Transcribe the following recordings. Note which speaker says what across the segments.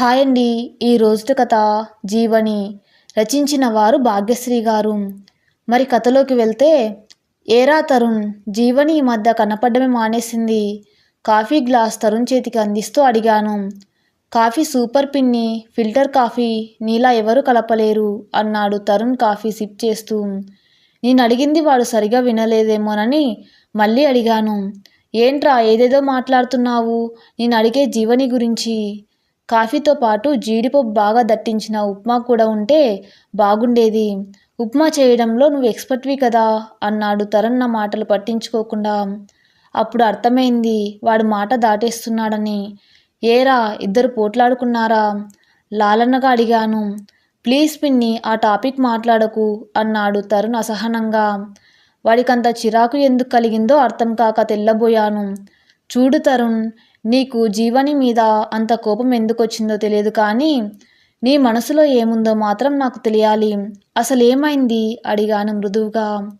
Speaker 1: Hi అండి ఈ రోజు కథ జీవని రచించిన వారు భాగ్యశ్రీ గారు. మరి కథలోకి వెళ్తే ఏరా తరుణ్ జీవని ఈ మధ్య కనపడమే మానేసింది. కాఫీ గ్లాస్ తరుణ్ చేతికి అందిస్తూ అడిగాను. కాఫీ సూపర్ పిన్ని ఫిల్టర్ కాఫీ నీలా ఎవరు కలపలేరు అన్నాడు తరుణ్ కాఫీ సిప్ చేస్తూ. నేను అడిగింది వాడు సరిగా వినలేదేమోనని మళ్ళీ అడిగాను. ఏంట్రా ఏదేదో మాట్లాడుతున్నావు? నేను అడిగే జీవని గురించి. కాఫీతో పాటు జీడిపప్పు బాగా దట్టించిన ఉప్మా కూడా ఉంటే బాగుండేది. ఉప్మా చేయడంలో నువ్వు ఎక్స్పర్ట్వి కదా అన్నాడు తరుణ్ నా మాటలు పట్టించుకోకుండా. అప్పుడు అర్థమైంది వాడు మాట దాటేస్తున్నాడని. ఏరా ఇద్దరు పోట్లాడుకున్నారా? లాలన్నగా అడిగాను. ప్లీజ్ పిన్ని ఆ టాపిక్ మాట్లాడకు అన్నాడు తరుణ్ అసహనంగా. వాడికంత చిరాకు ఎందుకు కలిగిందో అర్థం కాక తెల్లబోయాను. చూడు తరుణ్ నీకు జీవని మీద అంత కోపం ఎందుకు వచ్చిందో తెలియదు కానీ నీ మనసులో ఏముందో మాత్రం నాకు తెలియాలి. అసలేమైంది? అడిగాను మృదువుగా.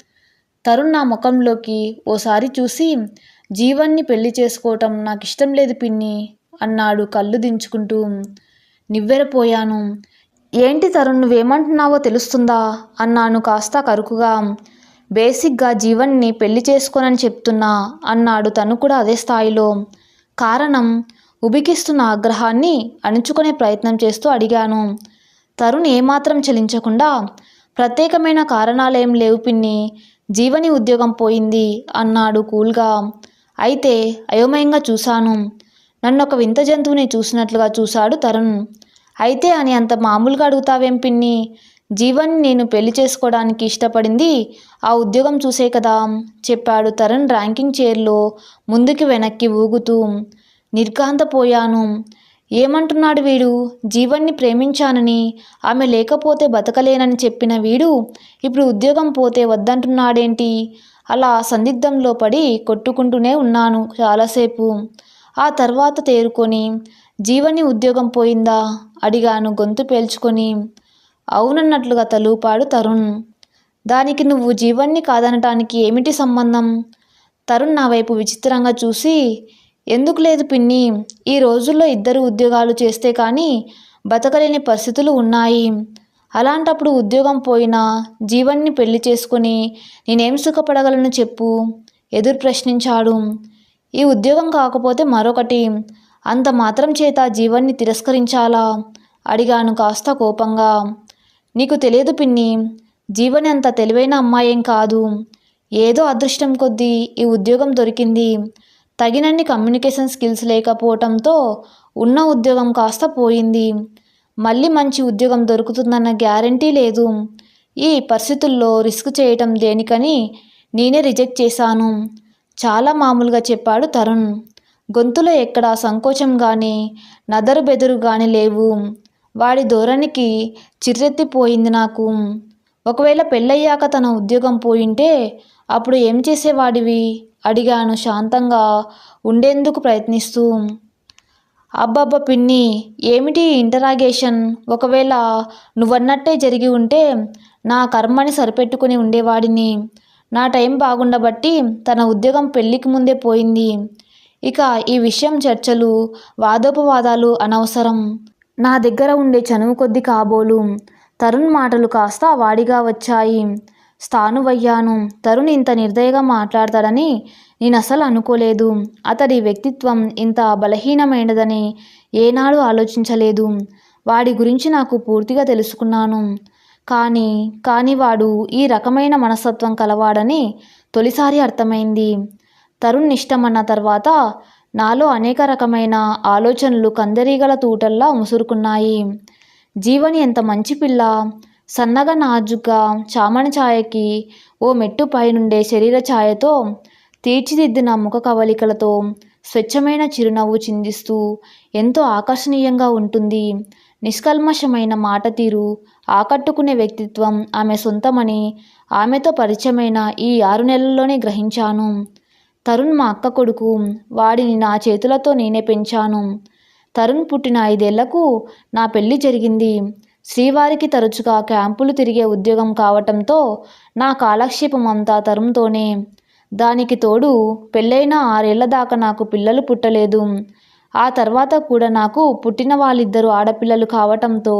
Speaker 1: తరుణ్ నా ముఖంలోకి ఓసారి చూసి జీవన్ని పెళ్ళి చేసుకోవటం నాకు ఇష్టం లేదు పిన్ని అన్నాడు కళ్ళు దించుకుంటూ. నివ్వెరపోయాను. ఏంటి తరుణ్ నువ్వేమంటున్నావో తెలుస్తుందా? అన్నాను కాస్త కరుకుగా. బేసిక్గా జీవన్ని పెళ్ళి చేసుకోనని చెప్తున్నా అన్నాడు తను కూడా అదే స్థాయిలో. కారణం ఉబికిస్తున్న ఆగ్రహాన్ని అణుచుకునే ప్రయత్నం చేస్తూ అడిగాను. తరుణ్ ఏమాత్రం చెలించకుండా ప్రత్యేకమైన కారణాలేం లేవు పిన్ని జీవని ఉద్యోగం పోయింది అన్నాడు కూల్గా. అయితే అయోమయంగా చూశాను. నన్ను ఒక వింత జంతువుని చూసినట్లుగా చూశాడు తరుణ్. అయితే అని అంత మామూలుగా అడుగుతావేం పిన్ని? జీవన్ నేను పెళ్ళి చేసుకోవడానికి ఇష్టపడింది ఆ ఉద్యోగం చూసే కదా చెప్పాడు తరుణ్ ర్యాంకింగ్ చైర్లో ముందుకి వెనక్కి ఊగుతూ. నిర్ఘాంతపోయాను. ఏమంటున్నాడు వీడు? జీవన్ని ప్రేమించానని ఆమె లేకపోతే బతకలేనని చెప్పిన వీడు ఇప్పుడు ఉద్యోగం పోతే వద్దంటున్నాడేంటి? అలా సందిగ్ధంలో పడి కొట్టుకుంటూనే ఉన్నాను చాలాసేపు. ఆ తర్వాత తేరుకొని జీవని ఉద్యోగం పోయిందా? అడిగాను గొంతు పేల్చుకొని. అవునన్నట్లుగా తలూపాడు తరుణ్. దానికి నువ్వు జీవన్ని కాదనటానికి ఏమిటి సంబంధం? తరుణ్ నా వైపు విచిత్రంగా చూసి ఎందుకు లేదు పిన్ని ఈ రోజుల్లో ఇద్దరు ఉద్యోగాలు చేస్తే కానీ బతకలేని పరిస్థితులు ఉన్నాయి. అలాంటప్పుడు ఉద్యోగం పోయినా జీవన్ని పెళ్ళి చేసుకొని నేనేం సుఖపడగలను చెప్పు? ఎదురు ప్రశ్నించాడు. ఈ ఉద్యోగం కాకపోతే మరొకటి. అంత మాత్రం చేత జీవన్ని తిరస్కరించాలా? అడిగాను కాస్త కోపంగా. నీకు తెలియదు పిన్ని. జీవని అంత తెలివైన అమ్మాయేం కాదు. ఏదో అదృష్టం కొద్దీ ఈ ఉద్యోగం దొరికింది. తగినన్ని కమ్యూనికేషన్ స్కిల్స్ లేకపోవటంతో ఉన్న ఉద్యోగం కాస్త పోయింది. మళ్ళీ మంచి ఉద్యోగం దొరుకుతుందన్న గ్యారంటీ లేదు. ఈ పరిస్థితుల్లో రిస్క్ చేయటం దేనికని నేనే రిజెక్ట్ చేశాను. చాలా మామూలుగా చెప్పాడు తరుణ్. గొంతులో ఎక్కడా సంకోచం కానీ నదరు బెదురు కానీ లేవు. వాడి ధోరణికి చిర్రెత్తిపోయింది నాకు. ఒకవేళ పెళ్ళయ్యాక తన ఉద్యోగం పోయింటే అప్పుడు ఏం చేసేవాడివి? అడిగాను శాంతంగా ఉండేందుకు ప్రయత్నిస్తూ. అబ్బబ్బ పిన్ని ఏమిటి ఇంటరాగేషన్? ఒకవేళ నువ్వన్నట్టే జరిగి ఉంటే నా కర్మని సరిపెట్టుకుని ఉండేవాడిని. నా టైం బాగుండబట్టి తన ఉద్యోగం పెళ్ళికి ముందే పోయింది. ఇక ఈ విషయం చర్చలు వాదోపవాదాలు అనవసరం. నా దగ్గర ఉండే చనువు కొద్ది కాబోలు. తరుణ్ మాటలు కాస్త వాడిగా వచ్చాయి. స్థానువయ్యాను. తరుణ్ ఇంత నిర్దయగా మాట్లాడతాడని నేను అసలు అనుకోలేదు. అతడి వ్యక్తిత్వం ఇంత బలహీనమైనదని ఏనాడు ఆలోచించలేదు. వాడి గురించి నాకు పూర్తిగా తెలుసుకున్నాను. కానీ కానీ వాడు ఈ రకమైన మనస్తత్వం కలవాడని తొలిసారి అర్థమైంది. తరుణ్ ఇష్టమన్న తర్వాత నాలో అనేక రకమైన ఆలోచనలు కందరీగల తూటల్లా ముసురుకున్నాయి జీవని ఎంత మంచి పిల్ల సన్నగా నాజుగ్గా చామని ఛాయకి ఓ మెట్టు పైనుండే శరీర ఛాయతో తీర్చిదిద్దిన ముఖ కవలికలతో స్వచ్ఛమైన చిరునవ్వు చిందిస్తూ ఎంతో ఆకర్షణీయంగా ఉంటుంది. నిష్కల్మషమైన మాట తీరు ఆకట్టుకునే వ్యక్తిత్వం ఆమె సొంతమని ఆమెతో పరిచయమైన ఈ ఆరు నెలల్లోనే గ్రహించాను. తరుణ్ మా అక్క కొడుకు వాడిని నా చేతులతో నేనే పెంచాను. తరుణ్ పుట్టిన ఐదేళ్ళకు నా పెళ్ళి జరిగింది. శ్రీవారికి తరచుగా క్యాంపులు తిరిగే ఉద్యోగం కావటంతో నా కాలక్షేపం అంతా తరుణ్తోనే. దానికి తోడు పెళ్ళైన ఆరేళ్ళ దాకా నాకు పిల్లలు పుట్టలేదు. ఆ తర్వాత కూడా నాకు పుట్టిన వాళ్ళిద్దరూ ఆడపిల్లలు కావటంతో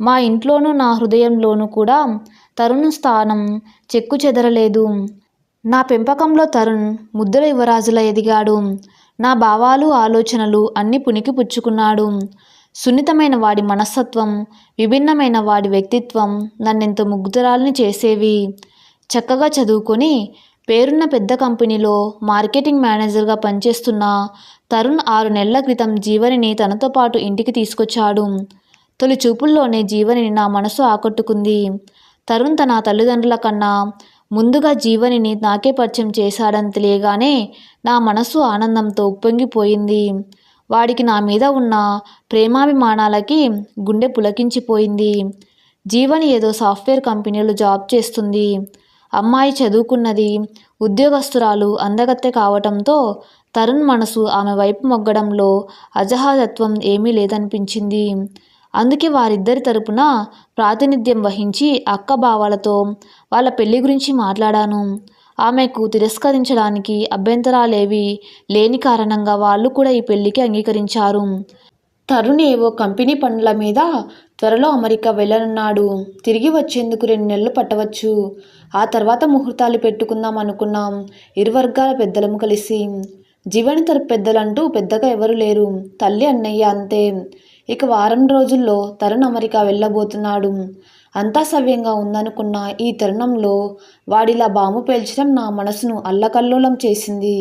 Speaker 1: మా ఇంట్లోనూ నా హృదయంలోనూ కూడా తరుణ్ స్థానం చెక్కు చెదరలేదు. నా పెంపకంలో తరుణ్ ముద్దుల యువరాజులా ఎదిగాడు. నా భావాలు ఆలోచనలు అన్నీ పునికి పుచ్చుకున్నాడు. సున్నితమైన వాడి మనస్తత్వం విభిన్నమైన వాడి వ్యక్తిత్వం నన్నెంతో ముగ్ధురాల్ని చేసేవి. చక్కగా చదువుకొని పేరున్న పెద్ద కంపెనీలో మార్కెటింగ్ మేనేజర్గా పనిచేస్తున్న తరుణ్ ఆరు నెలల క్రితం జీవనిని తనతో పాటు ఇంటికి తీసుకొచ్చాడు. తొలి చూపుల్లోనే జీవనిని నా మనసు ఆకట్టుకుంది. తరుణ్ తన తల్లిదండ్రుల కన్నా ముందుగా జీవనిని నాకే పరిచయం చేశాడని తెలియగానే నా మనసు ఆనందంతో ఉప్పొంగిపోయింది. వాడికి నా మీద ఉన్న ప్రేమాభిమానాలకి గుండె పులకించిపోయింది. జీవని ఏదో సాఫ్ట్వేర్ కంపెనీలో జాబ్ చేస్తుంది. అమ్మాయి చదువుకున్నది ఉద్యోగస్తురాలు అందగత్తె కావటంతో తరుణ్ మనసు ఆమె వైపు మొగ్గడంలో అజహాజత్వం ఏమీ లేదనిపించింది. అందుకే వారిద్దరి తరపున ప్రాతినిధ్యం వహించి అక్క భావాలతో వాళ్ళ పెళ్ళి గురించి మాట్లాడాను. ఆమెకు తిరస్కరించడానికి అభ్యంతరాలేవి లేని కారణంగా వాళ్ళు కూడా ఈ పెళ్ళికి అంగీకరించారు. తరుణ్ ఏవో కంపెనీ పనుల మీద త్వరలో అమెరికా వెళ్ళనున్నాడు. తిరిగి వచ్చేందుకు రెండు నెలలు పట్టవచ్చు. ఆ తర్వాత ముహూర్తాలు పెట్టుకుందాం అనుకున్నాం. ఇరు వర్గాల పెద్దలము కలిసి. జీవని తరపు పెద్దలంటూ పెద్దగా ఎవరు లేరు. తల్లి అన్నయ్య అంతే. ఇక వారం రోజుల్లో తరుణ్ అమెరికా వెళ్ళబోతున్నాడు. అంతా సవ్యంగా ఉందనుకున్న ఈ తరుణంలో వాడిలా బాము పేల్చడం నా మనసును అల్లకల్లోలం చేసింది.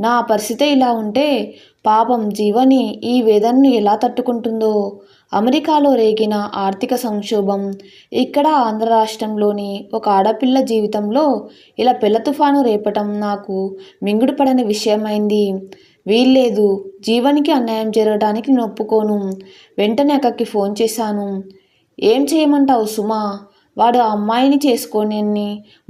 Speaker 1: నా పరిస్థితి ఇలా ఉంటే పాపం జీవని ఈ వేదనను ఎలా తట్టుకుంటుందో. అమెరికాలో రేగిన ఆర్థిక సంక్షోభం ఇక్కడ ఆంధ్ర రాష్ట్రంలోని ఒక ఆడపిల్ల జీవితంలో ఇలా పిల్ల తుఫాను రేపటం నాకు మింగుడుపడని విషయమైంది. వీల్లేదు. జీవనికి అన్యాయం జరగడానికి నేను ఒప్పుకోను. వెంటనే అక్కకి ఫోన్ చేశాను. ఏం చేయమంటావు సుమా? వాడు ఆ అమ్మాయిని చేసుకొని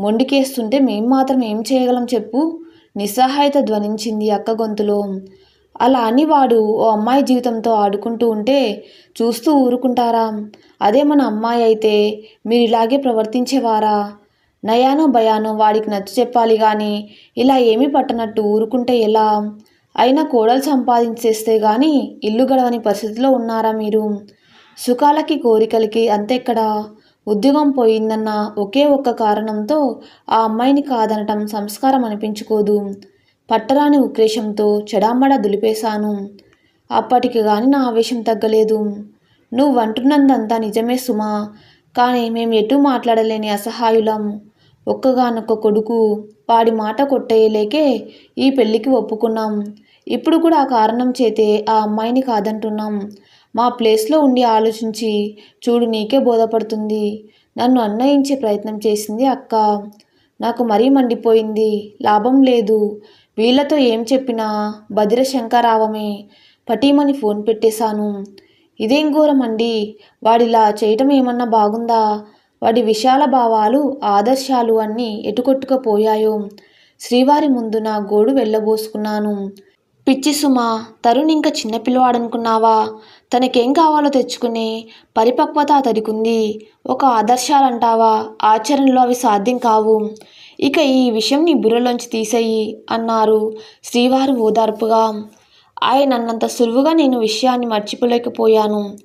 Speaker 1: మొండికేస్తుంటే మేం మాత్రం ఏం చేయగలం చెప్పు? నిస్సహాయత ధ్వనించింది అక్క గొంతులో. అలా అని వాడు ఓ అమ్మాయి జీవితంతో ఆడుకుంటూ ఉంటే చూస్తూ ఊరుకుంటారా? అదే మన అమ్మాయి అయితే మీరు ఇలాగే ప్రవర్తించేవారా? నయానో భయానో వాడికి నచ్చ చెప్పాలి కానీ ఇలా ఏమీ పట్టనట్టు ఊరుకుంటే ఎలా? అయినా కోడలు సంపాదించేస్తే కానీ ఇల్లు గడవని పరిస్థితిలో ఉన్నారా మీరు? సుఖాలకి కోరికలకి అంతెక్కడా? ఉద్యోగం పోయిందన్న ఒకే ఒక్క కారణంతో ఆ అమ్మాయిని కాదనటం సంస్కారం అనిపించుకోదు. పట్టరాని ఉక్రేషంతో చెడామడా దులిపేశాను. అప్పటికి గాని నా ఆవేశం తగ్గలేదు. నువ్వంటున్నదంతా నిజమే సుమా. కానీ మేము ఎటు మాట్లాడలేని అసహాయులం. ఒక్కగానొక్క కొడుకు వాడి మాట కొట్టేయలేకే ఈ పెళ్ళికి ఒప్పుకున్నాం. ఇప్పుడు కూడా ఆ కారణం చేతే ఆ అమ్మాయిని కాదంటున్నాం. మా ప్లేస్లో ఉండి ఆలోచించి చూడు నీకే బోధపడుతుంది. నన్ను అన్నయించే ప్రయత్నం చేసింది అక్క. నాకు మరీ మండిపోయింది. లాభం లేదు. వీళ్ళతో ఏం చెప్పినా బదిర శంకరావమే పటీమని ఫోన్ పెట్టేశాను. ఇదేం ఘోరం అండి వాడిలా చేయటం ఏమన్నా బాగుందా? వాడి విశాల భావాలు ఆదర్శాలు అన్నీ ఎటుకొట్టుకపోయాయో. శ్రీవారి ముందు నా గోడు వెళ్ళబోసుకున్నాను. పిచ్చి సుమా తరుణ్ ఇంకా చిన్నపిల్లవాడనుకున్నావా తనకేం కావాలో తెచ్చుకునే పరిపక్వత అతడికుంది. ఒక ఆదర్శాలంటావా? ఆచరణలో అవి సాధ్యం కావు. ఇక ఈ విషయం నీ బుర్రలోంచి తీసేయి అన్నారు శ్రీవారు ఓదార్పుగా. ఆయన అన్నంత సులువుగా నేను విషయాన్ని మర్చిపోలేకపోయాను.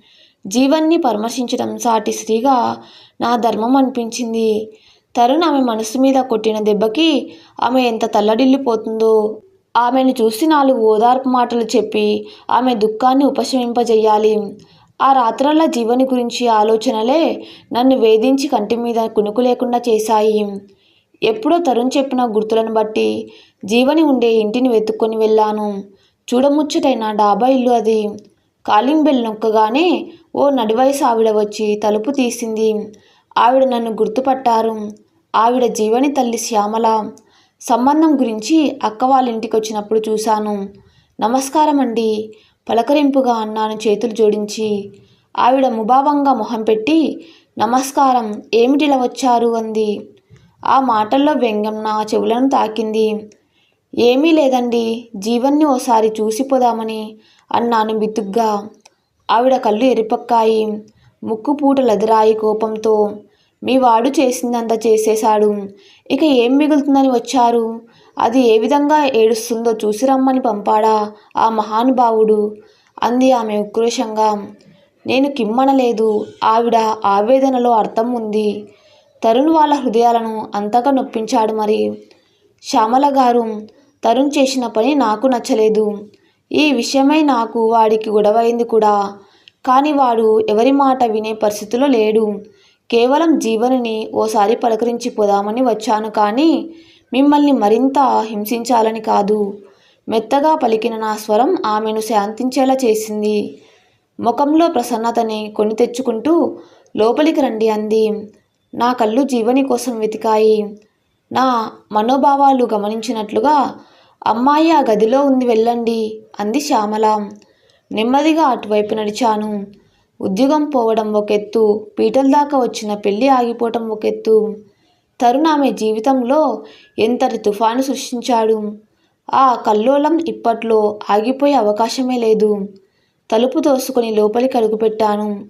Speaker 1: జీవన్ని పరామర్శించడం సాటి స్త్రీగా నా ధర్మం అనిపించింది. తరుణ్ ఆమె మనసు మీద కొట్టిన దెబ్బకి ఆమె ఎంత తల్లడిల్లిపోతుందో. ఆమెను చూసి నాలుగు ఓదార్పు మాటలు చెప్పి ఆమె దుఃఖాన్ని ఉపశమింపజేయాలి. ఆ రాత్రల్లా జీవని గురించి ఆలోచనలే నన్ను వేధించి కంటి మీద కునుకు లేకుండా చేశాయి. ఎప్పుడో తరుణ్ చెప్పిన గుర్తులను బట్టి జీవని ఉండే ఇంటిని వెతుక్కొని వెళ్ళాను. చూడముచ్చటైన డాబా ఇల్లు అది. కాలింగ్ బెల్ నొక్కగానే ఓ నడివయసు ఆవిడ వచ్చి తలుపు తీసింది. ఆవిడ నన్ను గుర్తుపట్టారు. ఆవిడ జీవని తల్లి శ్యామల. సంబంధం గురించి అక్క వాళ్ళ ఇంటికి వచ్చినప్పుడు చూశాను. నమస్కారం అండి పలకరింపుగా అన్నాను చేతులు జోడించి. ఆవిడ ముభావంగా మొహం పెట్టి నమస్కారం ఏమిటిలా వచ్చారు? అంది. ఆ మాటల్లో వ్యంగ్యం నా చెవులను తాకింది. ఏమీ లేదండి జీవన్ని ఓసారి చూసిపోదామని అన్నాను బితుగ్గా. ఆవిడ కళ్ళు ఎరిపక్కాయి. ముక్కు పూటలెదరాయి కోపంతో. మీ వాడు చేసిందంతా చేసేశాడు. ఇక ఏం మిగులుతుందని వచ్చారు? అది ఏ విధంగా ఏడుస్తుందో చూసి రమ్మని పంపాడా ఆ మహానుభావుడు? అంది ఆమె ఉక్రోషంగా. నేను కిమ్మనలేదు. ఆవిడ ఆవేదనలో అర్థం ఉంది. తరుణ్ వాళ్ళ హృదయాలను అంతగా నొప్పించాడు మరి. శ్యామల గారు తరుణ్ చేసిన పని నాకు నచ్చలేదు. ఈ విషయమై నాకు వాడికి గొడవైంది కూడా. కానీ వాడు ఎవరి మాట వినే పరిస్థితిలో లేడు. కేవలం జీవనిని ఓసారి పలకరించి పోదామని వచ్చాను కానీ మిమ్మల్ని మరింత హింసించాలని కాదు. మెత్తగా పలికిన నా స్వరం ఆమెను శాంతించేలా చేసింది. ముఖంలో ప్రసన్నతని కొని తెచ్చుకుంటూ లోపలికి రండి అంది. నా కళ్ళు జీవని కోసం వెతికాయి. నా మనోభావాలు గమనించినట్లుగా అమ్మాయి ఆ గదిలో ఉంది వెళ్ళండి అంది శ్యామల. నెమ్మదిగా అటువైపు నడిచాను. ఉద్యోగం పోవడం ఒక ఎత్తు పీటల దాకా వచ్చిన పెళ్ళి ఆగిపోవటం ఒక ఎత్తు తరుణ్ ఆమె జీవితంలో ఎంతటి తుఫాను సృష్టించాడు? ఆ కల్లోలం ఇప్పట్లో ఆగిపోయే అవకాశమే లేదు. తలుపు తోసుకొని లోపలికి అడుగుపెట్టాను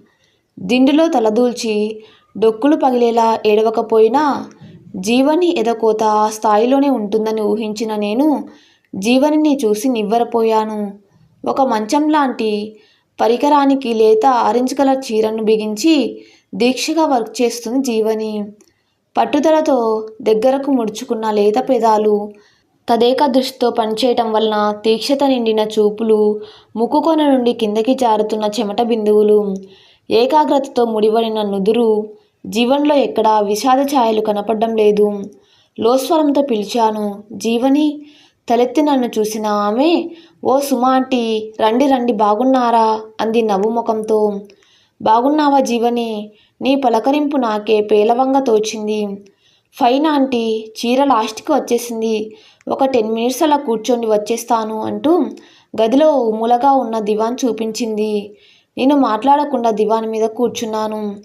Speaker 1: దిండులో తలదూల్చి డొక్కులు పగిలేలా ఏడవకపోయినా జీవని ఎదకోత ఆ స్థాయిలోనే ఉంటుందని ఊహించిన నేను జీవనిని చూసి నివ్వరపోయాను. ఒక మంచం లాంటి పరికరానికి లేత ఆరెంజ్ కలర్ చీరను బిగించి దీక్షగా వర్క్ చేస్తుంది జీవని. పట్టుదలతో దగ్గరకు ముడుచుకున్న లేత పెదాలు తదేక దృష్టితో పనిచేయటం వలన తీక్షత నిండిన చూపులు ముక్కుకొన నుండి కిందకి జారుతున్న చెమట బిందువులు ఏకాగ్రతతో ముడివడిన నుదురు జీవన్లో ఎక్కడా విషాద ఛాయలు కనపడడం లేదు. లోస్వరంతో పిలిచాను జీవని తలెత్తి నన్ను చూసిన ఆమె? ఓ సుమాంటి రండి రండి బాగున్నారా? అంది నవ్వు ముఖంతో. బాగున్నావా జీవని? నీ పలకరింపు నాకే పేలవంగా తోచింది. ఫైన్ ఆంటీ చీర లాస్ట్కి వచ్చేసింది. ఒక టెన్ మినిట్స్ అలా కూర్చొని వచ్చేస్తాను అంటూ గదిలో ఉమ్ములగా ఉన్న దివాన్ చూపించింది. నేను మాట్లాడకుండా దివాన్ మీద కూర్చున్నాను.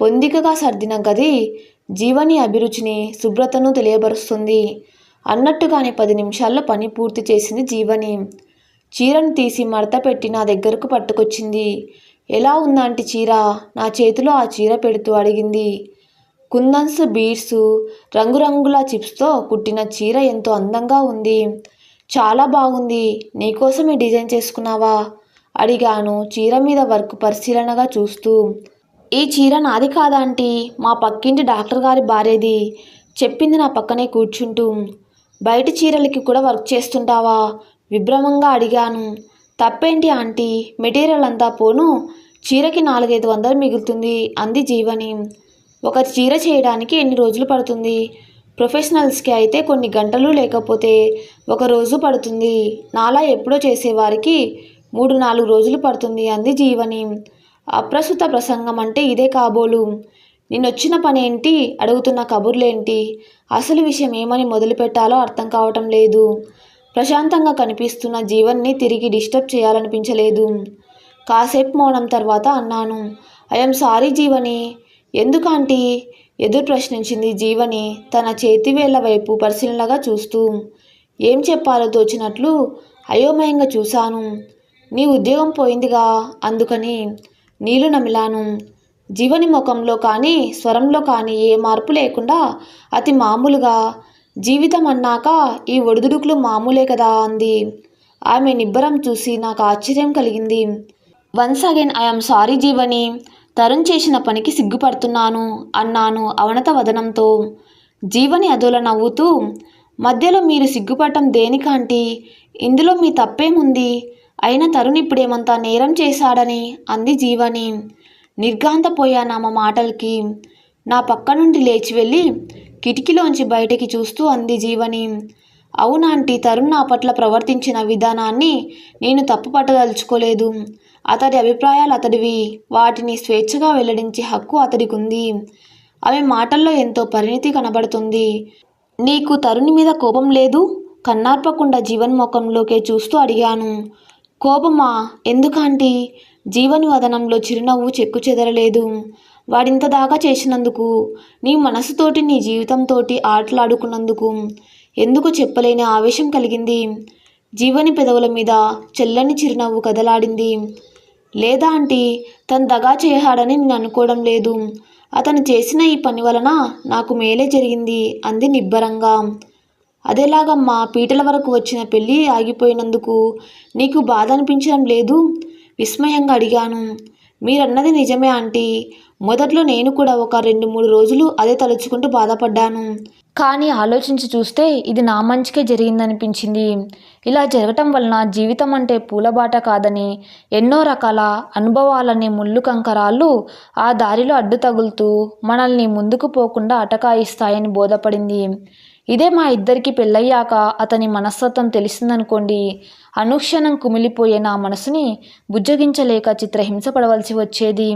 Speaker 1: పొందికగా సర్దిన గది జీవని అభిరుచిని శుభ్రతను తెలియబరుస్తుంది. అన్నట్టుగానే పది నిమిషాల్లో పని పూర్తి చేసింది జీవని. చీరను తీసి మడత పెట్టి నా దగ్గరకు పట్టుకొచ్చింది. ఎలా ఉందంటే చీర? నా చేతిలో ఆ చీర పెడుతూ అడిగింది. కుందన్స్ బీడ్స్ రంగురంగుల చిప్స్తో కుట్టిన చీర ఎంతో అందంగా ఉంది. చాలా బాగుంది. నీకోసమే డిజైన్ చేసుకున్నావా? అడిగాను చీర మీద వర్క్ పరిశీలనగా చూస్తూ. ఈ చీర నాది కాదాంటీ మా పక్కింటి డాక్టర్ గారి భార్యది. చెప్పింది నా పక్కనే కూర్చుంటూ. బయట చీరలకి కూడా వర్క్ చేస్తుంటావా? విభ్రమంగా అడిగాను. తప్పేంటి ఆంటీ? మెటీరియల్ అంతా పోను. చీరకి నాలుగైదు వందలు మిగులుతుంది అంది జీవని. ఒక చీర చేయడానికి ఎన్ని రోజులు పడుతుంది? ప్రొఫెషనల్స్కి అయితే కొన్ని గంటలు లేకపోతే ఒక రోజు పడుతుంది. నాలా ఎప్పుడో చేసేవారికి మూడు నాలుగు రోజులు పడుతుంది అంది జీవని. అప్రస్తుత ప్రసంగం అంటే ఇదే కాబోలు. నిన్నొచ్చిన పనేంటి? అడుగుతున్న కబుర్లేంటి? అసలు విషయం ఏమని మొదలుపెట్టాలో అర్థం కావటం లేదు. ప్రశాంతంగా కనిపిస్తున్న జీవన్ని తిరిగి డిస్టర్బ్ చేయాలనిపించలేదు. కాసేపు మౌనం తర్వాత అన్నాను. I'm sorry Jeevani. ఎందుకంటే ఎదురు ప్రశ్నించింది జీవని తన చేతివేళ్ళ వైపు పరిశీలనగా చూస్తూ. ఏం చెప్పాలో తోచినట్లు అయోమయంగా చూశాను. నీ ఉద్యోగం పోయిందిగా అందుకని నీళ్ళు నమిలాను. జీవని ముఖంలో కానీ స్వరంలో కానీ ఏ మార్పు లేకుండా అతి మామూలుగా జీవితం అన్నాక ఈ ఒడిదుడుకులు మామూలే కదా అంది. ఆమె నిబ్బరం చూసి నాకు ఆశ్చర్యం కలిగింది. Once again I'm sorry Jeevani Tarun చేసిన పనికి సిగ్గుపడుతున్నాను అన్నాను అవనత వదనంతో. జీవని అదోల నవ్వుతూ మధ్యలో మీరు సిగ్గుపడటం దేనికంటి? ఇందులో మీ తప్పేముంది? అయినా తరుణ్ ఇప్పుడేమంతా నేరం చేశాడని అంది జీవని. నిర్గాంతపోయాను ఆమె మాటలకి. నా పక్క నుండి లేచి వెళ్ళి కిటికీలోంచి బయటికి చూస్తూ అంది జీవని. అవునాంటీ తరుణ్ నా పట్ల ప్రవర్తించిన విధానాన్ని నేను తప్పు పట్టదలుచుకోలేదు. అతడి అభిప్రాయాలు అతడివి. వాటిని స్వేచ్ఛగా వెల్లడించే హక్కు అతడికి ఉంది ఆమె మాటల్లో ఎంతో పరిణితి కనబడుతుంది. నీకు తరుణి మీద కోపం లేదు? కన్నార్పకుండా జీవన్ ముఖంలోకే చూస్తూ అడిగాను. కోపమా? ఎందుకంటీ? జీవని వదనంలో చిరునవ్వు చెక్కు చెదరలేదు. వాడింత దాకా చేసినందుకు నీ మనసుతోటి నీ జీవితంతోటి ఆటలాడుకున్నందుకు ఎందుకు చెప్పలేని ఆవేశం కలిగింది? జీవని పెదవుల మీద చెల్లని చిరునవ్వు కదలాడింది. లేదా ఆంటీ తను దగా చేయాడని నేను అనుకోవడం లేదు. అతను చేసిన ఈ పని వలన నాకు మేలే జరిగింది అంది నిబ్బరంగా. అదేలాగమ్మా పీటల వరకు వచ్చిన పెళ్ళి ఆగిపోయినందుకు నీకు బాధ అనిపించడం లేదు? విస్మయంగా అడిగాను. మీరన్నది నిజమే ఆంటీ. మొదట్లో నేను కూడా ఒక రెండు మూడు రోజులు అదే తలుచుకుంటూ బాధపడ్డాను. కానీ ఆలోచించి చూస్తే ఇది నా మంచికే జరిగిందనిపించింది. ఇలా జరగటం వలన జీవితం అంటే పూలబాట కాదని ఎన్నో రకాల అనుభవాలనే ముళ్ళు కంకరాలు ఆ దారిలో అడ్డు తగులుతూ మనల్ని ముందుకు పోకుండా అటకాయిస్తాయని బోధపడింది. ఇదే మా ఇద్దరికి పెళ్ళయ్యాక అతని మనస్తత్వం తెలిసిందనుకోండి అనుక్షణం కుమిలిపోయే నా మనసుని బుజ్జగించలేక చిత్రహింస పడవలసి వచ్చేది.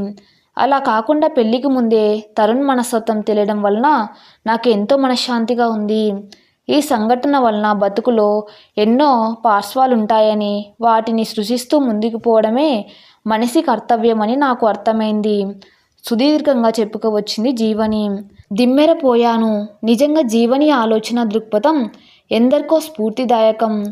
Speaker 1: అలా కాకుండా పెళ్ళికి ముందే తరుణ్ మనస్తత్వం తెలియడం వలన నాకు ఎంతో మనశ్శాంతిగా ఉంది. ఈ సంఘటన వలన బతుకులో ఎన్నో పార్శ్వాలుంటాయని వాటిని సృజిస్తూ ముందుకు పోవడమే మనిషి కర్తవ్యమని నాకు అర్థమైంది. సుదీర్ఘంగా చెప్పుకోవచ్చింది జీవని. దిమ్మెర పోయాను నిజంగా జీవని ఆలోచన దృక్పథం ఎందరికో స్ఫూర్తిదాయకం.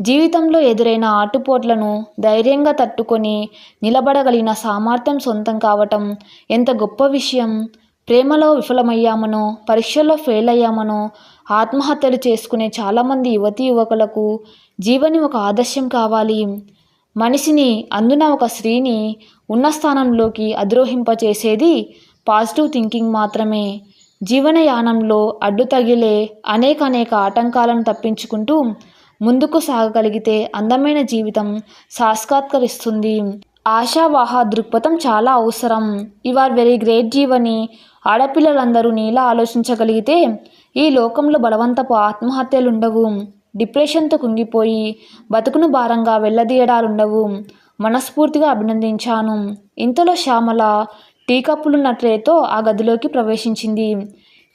Speaker 1: జీవితంలో ఎదురైన ఆటుపోట్లను ధైర్యంగా తట్టుకొని నిలబడగలిగిన సామర్థ్యం సొంతం కావటం ఎంత గొప్ప విషయం. ప్రేమలో విఫలమయ్యామనో పరీక్షల్లో ఫెయిల్ అయ్యామనో ఆత్మహత్యలు చేసుకునే చాలామంది యువతీ యువకులకు జీవని ఒక ఆదర్శం కావాలి. మనిషిని అందున ఒక స్త్రీని ఉన్న స్థానంలోకి అధిరోహింపచేసేది పాజిటివ్ థింకింగ్ మాత్రమే. జీవనయానంలో అడ్డు తగిలే అనేక అనేక ఆటంకాలను తప్పించుకుంటూ ముందుకు సాగగలిగితే అందమైన జీవితం సాక్షాత్కరిస్తుంది. ఆశావాహ దృక్పథం చాలా అవసరం. You are very great Jeevani. ఆడపిల్లలందరూ నీలా ఆలోచించగలిగితే ఈ లోకంలో బలవంతపు ఆత్మహత్యలుండవు. డిప్రెషన్తో కుంగిపోయి బతుకును భారంగా వెళ్ళదీయడాలుండవు మనస్ఫూర్తిగా అభినందించాను. ఇంతలో శ్యామల టీ కప్పులున్న ట్రేతో ఆ గదిలోకి ప్రవేశించింది.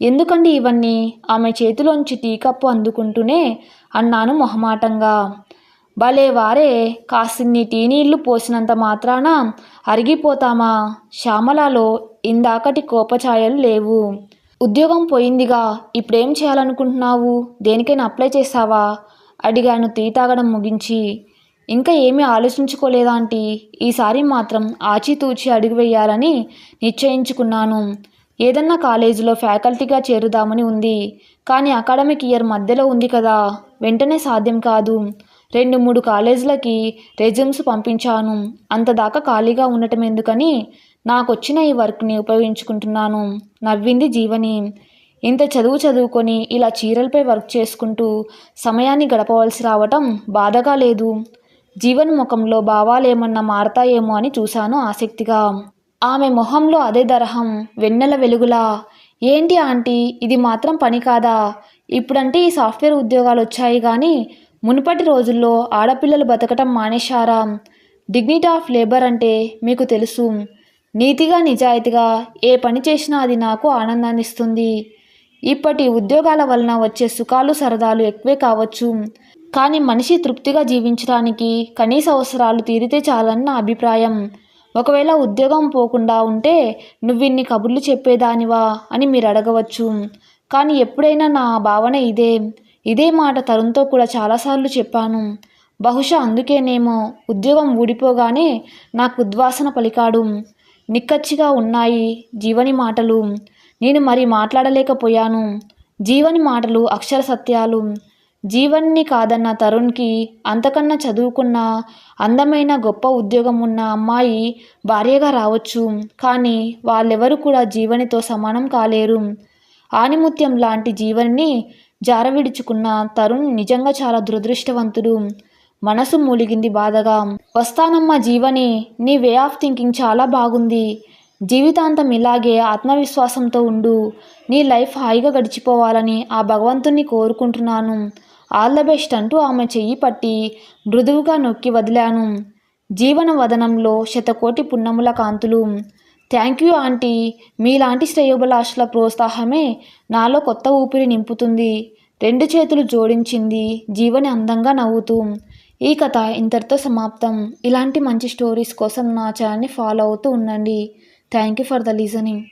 Speaker 1: ఎందుకండి ఇవన్నీ? ఆమె చేతిలోంచి టీ కప్పు అందుకుంటూనే అన్నాను మొహమాటంగా. భలే వారే కాసిన్ని టీ నీళ్ళు పోసినంత మాత్రాన అరిగిపోతామా? శ్యామలలో ఇందాకటి కోపఛాయలు లేవు. ఉద్యోగం పోయిందిగా ఇప్పుడేం చేయాలనుకుంటున్నావు? దేనికైనా అప్లై చేసావా అడిగాను టీ తాగడం ముగించి. ఇంకా ఏమీ ఆలోచించుకోలేదా ఆంటీ. ఈసారి మాత్రం ఆచితూచి అడుగు వేయాలని నిశ్చయించుకున్నాను. ఏదన్నా కాలేజీలో ఫ్యాకల్టీగా చేరుదామని ఉంది. కానీ అకాడమిక్ ఇయర్ మధ్యలో ఉంది కదా. వెంటనే సాధ్యం కాదు. రెండు మూడు కాలేజీలకి రెజ్యూమ్స్ పంపించాను. అంతదాకా ఖాళీగా ఉండటం ఎందుకని నాకు వచ్చిన ఈ వర్క్ని ఉపయోగించుకుంటున్నాను. నవ్వింది జీవని. ఇంత చదువు చదువుకొని ఇలా చీరలపై వర్క్ చేసుకుంటూ సమయాన్ని గడపవలసి రావటం బాధగా లేదు. జీవన్ ముఖంలో భావాలేమన్నా మారతాయేమో అని చూశాను ఆసక్తిగా. ఆమె మొహంలో అదే దరహం వెన్నెల వెలుగులా. ఏంటి ఆంటీ ఇది మాత్రం పని కాదా? ఇప్పుడంటే ఈ సాఫ్ట్వేర్ ఉద్యోగాలు వచ్చాయి కానీ మునుపటి రోజుల్లో ఆడపిల్లలు బతకటం మానేశారా? డిగ్నిటీ ఆఫ్ లేబర్ అంటే మీకు తెలుసు. నీతిగా నిజాయితీగా ఏ పని చేసినా అది నాకు ఆనందాన్ని ఇస్తుంది ఇప్పటి ఉద్యోగాల వలన వచ్చే సుఖాలు సరదాలు ఎక్కువే కావచ్చు. కానీ మనిషి తృప్తిగా జీవించడానికి కనీస అవసరాలు తీరితే చాలని నా అభిప్రాయం. ఒకవేళ ఉద్యోగం పోకుండా ఉంటే నువ్విన్ని కబుర్లు చెప్పేదానివా అని మీరు అడగవచ్చు కానీ ఎప్పుడైనా నా భావన ఇదే. ఇదే మాట తరుణ్తో కూడా చాలాసార్లు చెప్పాను. బహుశా అందుకేనేమో ఉద్యోగం ఊడిపోగానే నాకు ఉద్వాసన పలికాడు. నిక్కచ్చిగా ఉన్నాయి జీవని మాటలు. నేను మరి మాట్లాడలేకపోయాను. జీవని మాటలు అక్షర సత్యాలు. జీవన్ని కాదన్న తరుణ్కి అంతకన్నా చదువుకున్న అందమైన గొప్ప ఉద్యోగం ఉన్న అమ్మాయి భార్యగా రావచ్చు. కానీ వాళ్ళెవరు కూడా జీవనితో సమానం కాలేరు. ఆనిముత్యం లాంటి జీవన్ని జారవిడుచుకున్న తరుణ్ నిజంగా చాలా దురదృష్టవంతుడు. మనసు మూలిగింది బాధగా. వస్తానమ్మా జీవని నీ వే ఆఫ్ థింకింగ్ చాలా బాగుంది. జీవితాంతం ఇలాగే ఆత్మవిశ్వాసంతో ఉండు. నీ లైఫ్ హాయిగా గడిచిపోవాలని ఆ భగవంతుణ్ణి కోరుకుంటున్నాను. ఆల్ ద బెస్ట్ అంటూ ఆమె చెయ్యి పట్టి మృదువుగా నొక్కి వదిలాను. జీవన వదనంలో శతకోటి పున్నముల కాంతులు. Thank you aunty. మీలాంటి శ్రేయోభిలాషుల ప్రోత్సాహమే నాలో కొత్త ఊపిరి నింపుతుంది. రెండు చేతులు జోడించింది జీవని అందంగా నవ్వుతూ. ఈ కథ ఇంతటితో సమాప్తం. ఇలాంటి మంచి స్టోరీస్ కోసం నా ఛానల్ని ఫాలో అవుతూ ఉండండి. Thank you for the listening.